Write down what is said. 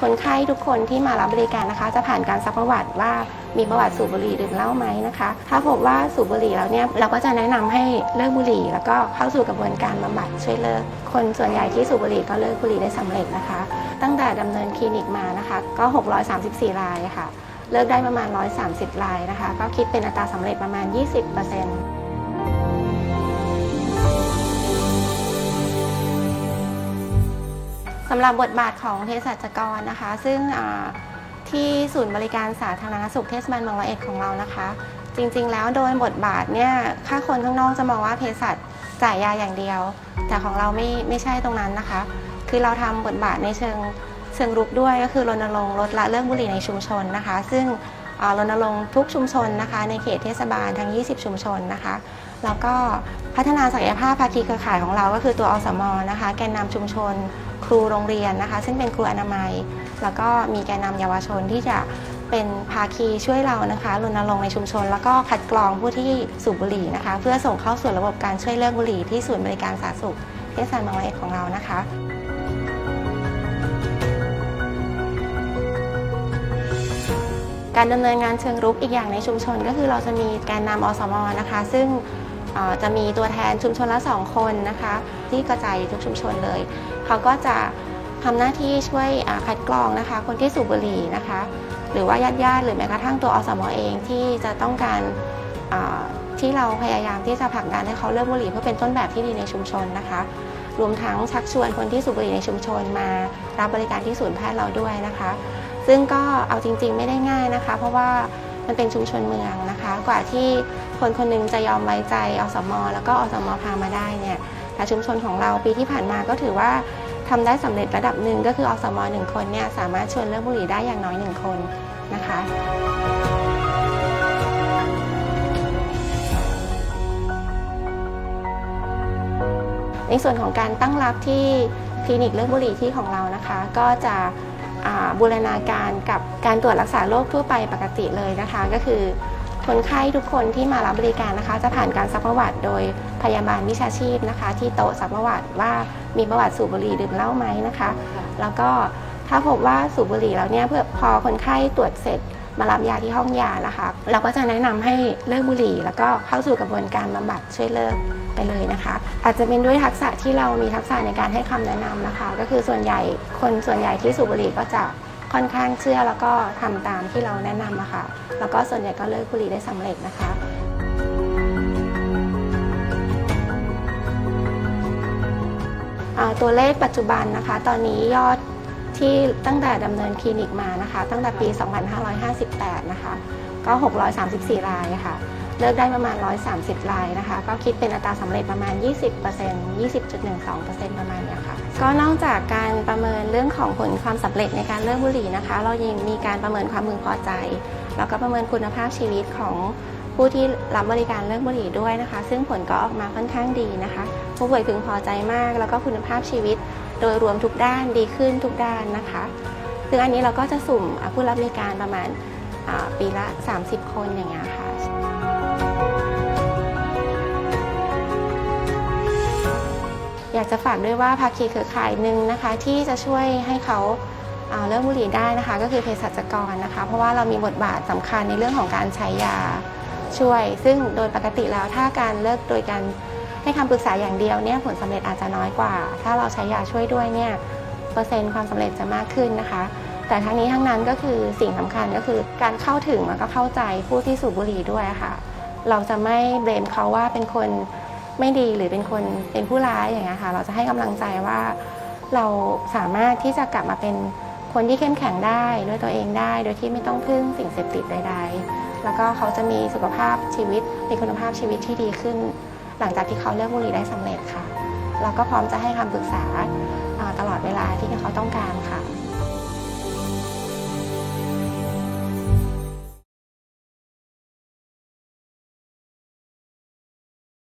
คนไข้ทุกคนที่มารับบริการนะคะ จะผ่านการซักประวัติว่ามีประวัติสูบบุหรี่ดื่มเหล้าไหมนะคะ ถ้าพบว่าสูบบุหรี่แล้วเนี่ยเราก็จะแนะนำให้เลิกบุหรี่ แล้วก็เข้าสู่กระบวนการบำบัดช่วยเลิก คนส่วนใหญ่ที่สูบบุหรี่ก็เลิกบุหรี่ได้สำเร็จนะคะ ตั้งแต่ดำเนินคลินิกมานะคะ ก็ 634 รายค่ะ เลิกได้ประมาณ 130 รายนะคะ ก็คิดเป็นอัตราสำเร็จประมาณ 20% สำหรับบทบาทของเภสัชกรนะคะ ซึ่งที่ศูนย์บริการสาธารณสุขเทศบาลเมืองร้อยเอ็ดของเรานะคะ จริงๆ แล้วโดยบทบาทเนี่ยถ้าคนข้างนอกจะมองว่าเภสัชจ่ายยาอย่างเดียว แต่ของเราไม่ไม่ใช่ตรงนั้นนะคะ คือเราทำบทบาทในเชิงเชิงรุกด้วยก็คือรณรงค์ลดละเลิกบุหรี่ในชุมชนนะคะ ซึ่งรณรงค์ทุกชุมชนนะคะ ในเขตเทศบาลทั้ง 20 ชุมชนนะคะ แล้วก็พัฒนาศักยภาพภาคีเครือข่ายของเราก็คือตัวอสมนะคะ แกนนำชุมชน ครูโรงเรียนนะคะ ซึ่งเป็นครูอนามัย แล้วก็มีแกนนำเยาวชนที่จะเป็นภาคีช่วยเรานะคะรณรงค์ในชุมชน แล้วก็คัดกรองผู้ที่สูบบุหรี่นะคะ เพื่อส่งเข้าสู่ระบบการช่วยเลิกบุหรี่ที่ศูนย์บริการสาธารณสุขเทศบาลเมืองร้อยเอ็ดของเรานะคะการดำเนินงานเชิงรุกอีกอย่างในชุมชน ก็คือเราจะมีแกนนำอสมนะคะ ซึ่ง จะมีตัวแทนชุมชนละสองคนนะคะ ที่กระจายอยู่ทุกชุมชนเลย เขาก็จะทำหน้าที่ช่วยคัดกรองนะคะ คนที่สูบบุหรี่นะคะ หรือว่าญาติญาติหรือแม้กระทั่งตัวอสมเองที่จะต้องการที่เราพยายามที่จะผลักดันให้เขาเลิกบุหรี่เพื่อเป็นต้นแบบที่ดีในชุมชนนะคะรวมทั้งชักชวนคนที่สูบบุหรี่ในชุมชนมารับบริการที่ศูนย์แพทย์เราด้วยนะคะ ซึ่งก็เอาจริง ๆ ไม่ได้ง่ายนะคะ เพราะว่า มันเป็นชุมชนเมืองนะคะ กว่าที่คนคนหนึงจะยอมไว้ใจอสม แล้วก็อสมพามาได้เนี่ยแต่ชุมชนของเราปีที่ผ่านมาก็ถือว่าทำได้สำเร็จระดับหนึ่งก็คืออสมหนึ่งคนเนี่ยสามารถชวนเลิกบุหรี่ได้อย่างน้อยหนึ่งคนนะคะในส่วนของการตั้งรับที่คลินิกเลิกบุหรี่ที่ของเรานะคะ ก็จะ บูรณาการกับการตรวจรักษาโรคทั่วไปปกติเลยนะคะ ก็คือคนไข้ทุกคนที่มารับบริการนะคะ จะผ่านการซักประวัติโดยพยาบาลวิชาชีพนะคะ ที่โต๊ะซักประวัติว่ามีประวัติสูบบุหรี่ดื่มเหล้าไหมนะคะ แล้วก็ถ้าพบว่าสูบบุหรี่แล้วเนี่ยเพื่อพอคนไข้ตรวจเสร็จ มารับยาที่ห้องยานะคะ เราก็จะแนะนำให้เลิกบุหรี่ แล้วก็เข้าสู่กระบวนการบำบัดช่วยเลิกไปเลยนะคะ อาจจะเป็นด้วยทักษะที่เรามีทักษะในการให้คำแนะนำนะคะ ก็คือส่วนใหญ่คนส่วนใหญ่ที่สูบบุหรี่ก็จะค่อนข้างเชื่อแล้วก็ทำตามที่เราแนะนำอะคะ แล้วก็ส่วนใหญ่ก็เลิกบุหรี่ได้สำเร็จนะคะตัวเลขปัจจุบันนะคะ ตอนนี้ยอด ที่ตั้งแต่ดำเนินคลินิกมานะคะ ตั้งแต่ปี 2558 นะคะ ก็ 634 รายค่ะ เลิกได้ประมาณ 130 รายนะคะ ก็คิดเป็นอัตราสำเร็จประมาณ 20% 20.12%ประมาณเนี้ยค่ะ ก็นอกจากการประเมินเรื่องของผลความสำเร็จในการเลิกบุหรี่นะคะ เรายังมีการประเมินความพึงพอใจ แล้วก็ประเมินคุณภาพชีวิตของผู้ที่รับบริการเลิกบุหรี่ด้วยนะคะ ซึ่งผลก็ออกมาค่อนข้างดีนะคะ ผู้ป่วยพึงพอใจมาก แล้วก็คุณภาพชีวิต โดยรวมทุกด้านดีขึ้นทุกด้านนะคะ ซึ่งอันนี้เราก็จะสุ่มผู้รับบริการประมาณปีละ 30 คนอย่างเงี้ยค่ะอยากจะฝากด้วยว่าภาคีเครือข่ายหนึ่งนะคะ ที่จะช่วยให้เขาอ่าเลิกบุหรี่ได้นะคะ ก็คือเภสัชกรนะคะ เพราะว่าเรามีบทบาทสำคัญในเรื่องของการใช้ยาช่วย ซึ่งโดยปกติแล้วถ้าการเลิกโดยการ ให้คำปรึกษาอย่างเดียวเนี่ยผลสำเร็จอาจจะน้อยกว่า ถ้าเราใช้ยาช่วยด้วยเนี่ยเปอร์เซ็นต์ความสำเร็จจะมากขึ้นนะคะ แต่ทั้งนี้ทั้งนั้นก็คือสิ่งสำคัญก็คือการเข้าถึงแล้วก็เข้าใจผู้ที่สูบบุหรี่ด้วยค่ะ เราจะไม่เบรมเขาว่าเป็นคนไม่ดีหรือเป็นคนเป็นผู้ร้ายอย่างเงี้ยค่ะ เราจะให้กำลังใจว่าเราสามารถที่จะกลับมาเป็นคนที่เข้มแข็งได้ด้วยตัวเองได้ โดยที่ไม่ต้องพึ่งสิ่งเสพติดใด ๆ แล้วก็เขาจะมีสุขภาพชีวิตมีคุณภาพชีวิตที่ดีขึ้น หลังจากที่เขาเลิกบุหรี่ได้สำเร็จค่ะ เราก็พร้อมจะให้คำปรึกษาตลอดเวลาที่เขาต้องการค่ะ